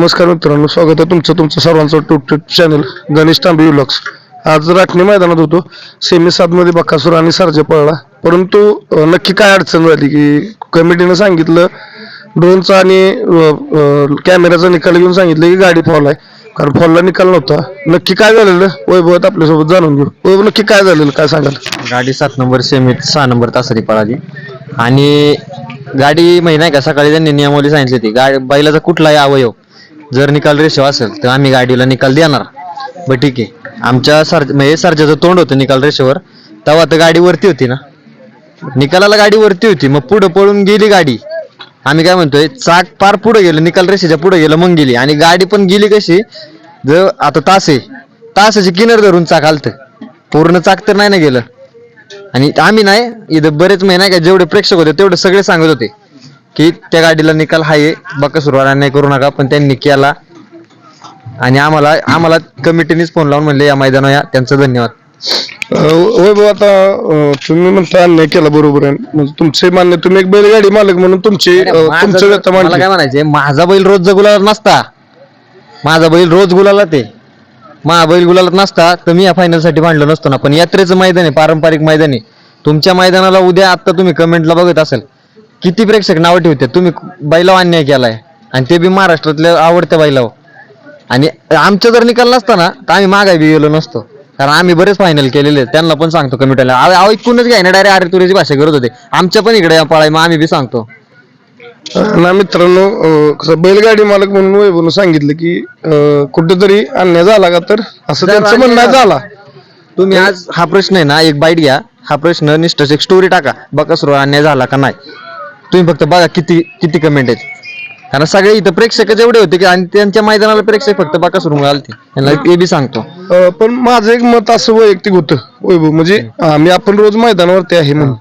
नमस्कार मित्रांनो स्वागत आहे तुमचं तुमचं सर्वांचं युट्यूब चॅनल गणेश तांबे युलक्स आज राखणी मैदानात होतो सेमी सातमध्ये बकासूर आणि सर्जा पळला. परंतु नक्की काय अडचण झाली की कमिटीनं सांगितलं ड्रोनचा आणि कॅमेराचा कॅमेऱ्याचा निकाल घेऊन सांगितलं की गाडी फॉल आहे. कारण फॉलला निकाल नव्हता. नक्की काय झालेलं? वैभवात आपल्यासोबत जाणून घेऊ. वैभव नक्की काय झालेलं? काय सांगाल? गाडी सात नंबर सेमीत सहा नंबर तासारी पळाली. आणि गाडी माहिती नाही का सकाळी त्यांनी नियमावली सांगितली होती. गाडी बैलाचा कुठलाही अवयव जर निकाल रेशो असेल तर आम्ही गाडीला निकाल देणार. बरं ठीक आहे. आमच्या सर म्हणजे सरच्याचं तोंड होतं निकाल रेषेवर. तेव्हा तर गाडी वरती होती ना. निकालाला गाडी वरती होती मग पुढं पळून गेली गाडी. आम्ही काय म्हणतोय चाक पार पुढे गेलं निकाल रेषेच्या पुढे गेलं मग गेली. आणि गाडी पण गेली कशी? जर आता तास आहे. तासाची किनर धरून चाक आलतं. पूर्ण चाक तर नाही ना गेलं. आणि आम्ही नाही इथं बरेच महिने का जेवढे प्रेक्षक होते तेवढे सगळे सांगत होते. की त्या गाडीला निकाल हाय बाका सुरुवात नाही करू नका पण त्यांनी केला. आणि आम्हाला आम्हाला कमिटीनेच फोन लावून म्हणले या मैदाना या त्यांचं धन्यवाद. वैभव आता अं, तुम्ही म्हणता अन्याय केला बरोबर आहे. म्हणजे तुमचे मान्य तुम्ही एक बैलगाडी मालक म्हणून तुमची अं, माझं- तुमचं मला मांडली. काय म्हणायचे माझा बैल रोज जर गुलालात नसता माझा बैल रोज गुलाला ते माझा बैल गुलालात नसता तर मी या फायनलसाठी भांडलो नसतो ना. पण यात्रेचं मैदान आहे पारंपरिक मैदान आहे. तुमच्या मैदानाला उद्या आता तुम्ही कमेंटला बघत असेल. किती प्रेक्षक नावं ठेवते? तुम्ही बैलावर अन्याय केलाय. आणि ते बी महाराष्ट्रातल्या आवडत्या बैलावर आणि आमचा जर निकाल नसता ना तर आम्ही मागाय बी गेलो नसतो. कारण आम्ही बरेच फायनल केलेले. त्यांना पण सांगतो कमिटीला ऐकूनच घ्याय ना. डायरेक्ट आरे तुरीची भाषा करत होते. आमच्या पण इकडे पळाय मग आम्ही बी सांगतो. ना मित्रांनो कसं बैलगाडी मालक म्हणून वैभवनं सांगितलं की अं, कुठेतरी अन्याय झाला का तर? असं त्यांचं म्हणणं झाला. तुम्ही आज हा प्रश्न आहे ना एक बाईट घ्या. हा प्रश्न निष्ठच एक स्टोरी टाका. बघा सुरू अन्याय झाला का नाही? तुम्ही फक्त बघा किती किती कमेंट आहेत. कारण सगळे इथं प्रेक्षक जेवढे होते की आणि त्यांच्या मैदानाला प्रेक्षक फक्त बाका सुरू आलते त्यांना ते बी सांगतो. अं, पण माझं एक मत असं वैयक्तिक होतं वैभव. म्हणजे आम्ही आपण रोज मैदानावरती आहे म्हणून.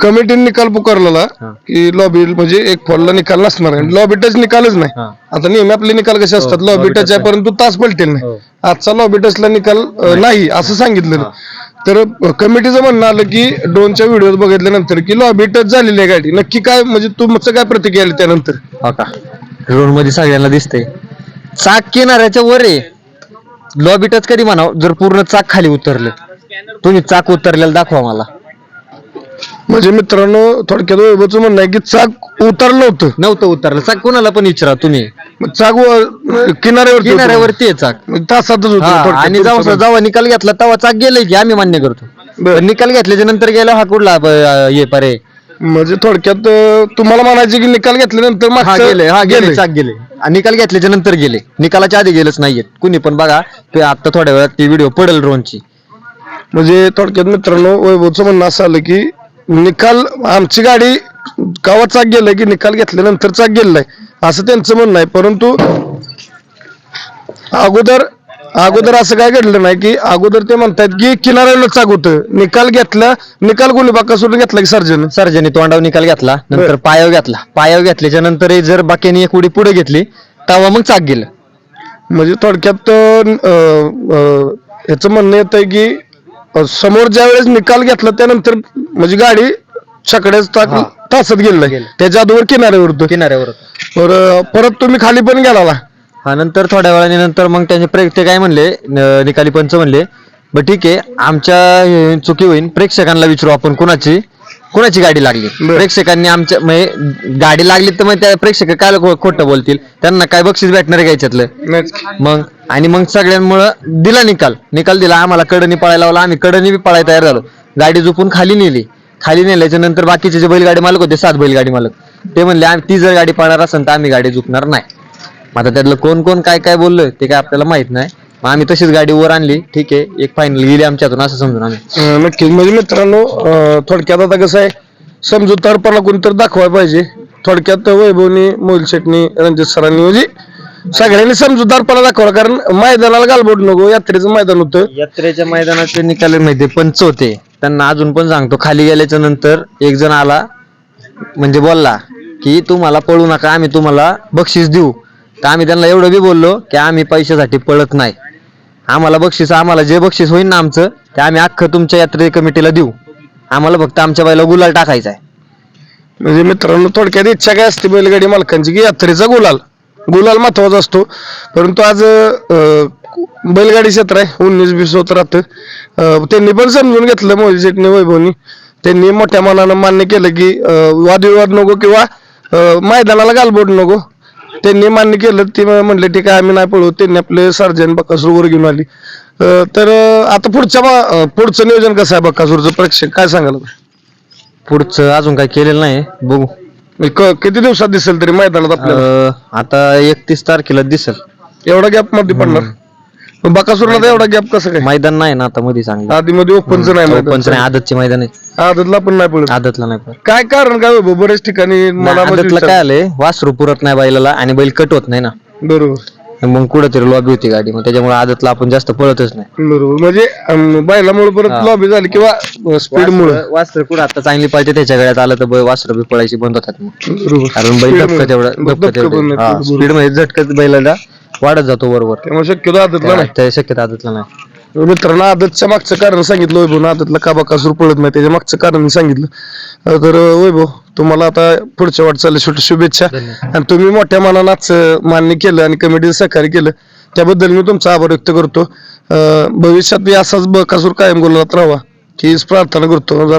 कमिटीने निकाल पुकारलेला हा. की लॉबी म्हणजे एक फॉलला निकाल नसणार आहे. लॉबी टच निकालच नाही. हा. आता नेहमी आपले निकाल कसे असतात? हो, लॉबी lobby टच आहे परंतु तास पलटेल नाही. हो. आजचा लॉबी टचला निकाल अं, नाही. असं सांगितलं तर कमिटीचं म्हणणं आलं की ड्रोनच्या व्हिडिओ बघितल्यानंतर की लॉबी टच झालेली आहे गाडी. नक्की काय म्हणजे तुमचं काय प्रतिक्रिया आली त्यानंतर? हो का? रोडमध्ये सगळ्यांना दिसतंय. चाक किनाऱ्याच्या वर. आहे लॉबी टच कधी म्हणाव? जर पूर्ण चाक खाली उतरलं. तुम्ही चाक उतरलेलं दाखवा मला. म्हणजे मित्रांनो थोडक्यात वैभवचं म्हणणं आहे की चाक उतरलं नव्हतं नव्हतं उतरलं. चाक कोणाला पण विचारा तुम्ही. मग चाक वर- किनाऱ्यावरती होतं. किनाऱ्यावरती आहे चाक तासातच होतं हा, थोडक्यात आणि तुमचं म्हणणं. जेव्हा निकाल घेतला तेव्हा चाक गेलंय की आम्ही मान्य करतो बरं. पण निकाल घेतल्याच्या नंतर गेला हा कुठला ब- ये परे म्हणजे थोडक्यात अं, तुम्हाला म्हणायचे की निकाल घेतल्यानंतर हा मागचं गेले हा गेले गेलंय. चाक गेले आणि निकाल घेतल्याच्या नंतर गेले निकालाच्या आधी गेलंच नाहीयेत कुणी पण बघा ते आता थोड्या वेळात ती व्हिडिओ पडेल ड्रोनची म्हणजे थोडक्यात मित्रांनो वैभवचं म्हणणं असं आलं की निकाल आमची गाडी गावात चाक गेलाय की निकाल घेतल्यानंतर चाक गेलाय. असं त्यांचं म्हणणं आहे. परंतु अगोदर अगोदर असं काय घडलं नाही की अगोदर ते म्हणतात की किनाऱ्याला चाक होतं. निकाल घेतला निकाल गुलीबाका सोडून घेतला की सर्जन? सर्जनी तोंडावर निकाल घेतला नंतर पायावर घेतला. पायावर घेतल्याच्या नंतर जर बाकीने एक उडी पुढे घेतली तेव्हा मग चाक गेलं. म्हणजे थोडक्यात अं, अं, याचं म्हणणं येत आहे की अं, समोर ज्या वेळेस निकाल घेतला त्यानंतर म्हणजे गाडी छकड्याच हा. तासात गेलं गेलं. त्याच्या अगोदर किनाऱ्यावर होतं. किनाऱ्यावर बरं परत तुम्ही खाली पण गेला हा नंतर थोड्या वेळाने नंतर मग त्यांचे प्रे ते काय म्हणले न- निकाली पंच म्हणले बर ठीक आहे आमच्या हे चुकी होईल प्रेक्षकांना विचारू आपण कुणाची कुणाची गाडी लागली? बरं. प्रेक्षकांनी आमच्या म्हणजे गाडी लागली तर मग त्या प्रेक्षक काय खो- खोटं बोलतील? त्यांना काय बक्षीस भेटणार आहे घ्यायच्यातलं मग आणि मग सगळ्यांमुळं दिला निकाल. निकाल दिला आम्हाला कडनी पळायला लावला आम्ही कडनी बी पळायला तयार झालो. गाडी झोपून खाली नेली. खाली नेल्याच्या नंतर बाकीचे जे बैलगाडी मालक होते सात बैलगाडी मालक ते म्हणले आम्ही ती जर गाडी पळणार असेल तर आम्ही गाडी झुकणार नाही. मग आता त्यातलं कोण कोण काय काय बोललं ते काय आपल्याला माहीत नाही. मग आम्ही तशीच गाडी वर आणली ठीक आहे एक फायनल गेली आमच्यातून असं समजून आम्ही. अं, नक्कीच. म्हणजे मित्रांनो अं, थोडक्यात आता कसं आहे समजूतदारपणा कोणतरी दाखवायला पाहिजे. थोडक्यात वैभवनी मोहिल शेटनी रणजित सरांनी म्हणजे सगळ्यांनी समजूतदारपणा दाखवला. कारण मैदानाला गालबोट नको यात्रेचं मैदान होतं. यात्रेच्या मैदानाचे निकाल माहिती पंच होते. त्यांना अजून पण सांगतो खाली गेल्याच्यानंतर एक जण आला म्हणजे बोलला की तुम्हाला पळू नका आम्ही तुम्हाला बक्षीस देऊ. तर आम्ही त्यांना एवढं बी बोललो की आम्ही पैशासाठी पळत नाही. आम्हाला बक्षीस आम्हाला जे बक्षीस होईल ना आमचं ते आम्ही अख्खं तुमच्या यात्रे कमिटीला देऊ. आम्हाला फक्त आमच्या बाईला गुलाल टाकायचा आहे. म्हणजे मित्रांनो थोडक्यात इच्छा काय असते बैलगाडी मालकांची की यात्रेचा गुलाल. गुलाल महत्त्वाचा असतो. परंतु आज अं, बैलगाडी क्षेत्र आहे उन्नीस वीस होत राहतं. त्यांनी पण समजून घेतलं मोदी शेटने वैभवनी. त्यांनी मोठ्या मनानं मान्य केलं की वादविवाद नको किंवा मैदानाला गालबोट नको. त्यांनी मान्य केलं ते म्हणले ठीक आहे आम्ही नाही पळू त्यांनी आपले सर्जन बकासूर वर घेऊन आली. तर आता पुढच्या पुढचं नियोजन कसं आहे बकासूरचं? प्रेक्षक काय सांगाल? पुढचं अजून काही केलेलं नाही बघू. किती दिवसात दिसेल तरी मैदानात आपल्याला? आता एकतीस तारखेला दिसेल. एवढा गॅपमध्ये पडणार? मग बकासूरला तर एवढा गॅप कसं काय? मैदान नाही ना आता मध्ये चांगलं. आधी मध्ये ओपनचं नाही. ओपनचं नाही. आदतचे मैदान आहे. आदतला पण नाही पडत आदतला नाही पण काय कारण? काय बाबा बरेच ठिकाणी मला आदतला काय आलंय? वासरू पुरत नाही बैलाला आणि बैल कट होत नाही ना. बरोबर. मग कुठेतरी लॉबी होती गाडी. मग त्याच्यामुळे आदतला आपण जास्त पळतच नाही. बरोबर. म्हणजे अं, बैलामुळे परत हा. लॉबी झाली किंवा स्पीड मुळे वासर कुठं आता चांगली पाहिजे त्याच्या गळ्यात आलं तर वासर बी पळायची बंद होतात मग. बरोबर. कारण बैल Speed धपकं मुळे. तेवढं धपकं धपकं पण तेवढं नाही, बरोबर. स्पीडमध्ये झटकत बैलाला. वाढत जातो बरोबर त्यामुळे शक्यतो आदतला नाही. त्या शक्यता आदतला नाही. मित्रांनो आदतच्या मागचं कारण सांगितलं वैभव आदतला का बकासूर पळत नाही त्याच्या मागचं कारण मी सांगितलं. अं, तर अं, वैभव तुम्हाला आता पुढच्या वाटचाली छोटी शुभेच्छा. आणि तुम्ही मोठ्या मनानं आजचं मान्य केलं आणि कमिटीचं सहकार्य केलं. त्याबद्दल मी तुमचा आभार व्यक्त करतो. अं, भविष्यात बी असाच बकासूर कायम बोलत राहावा हीच प्रार्थना करतो. जरा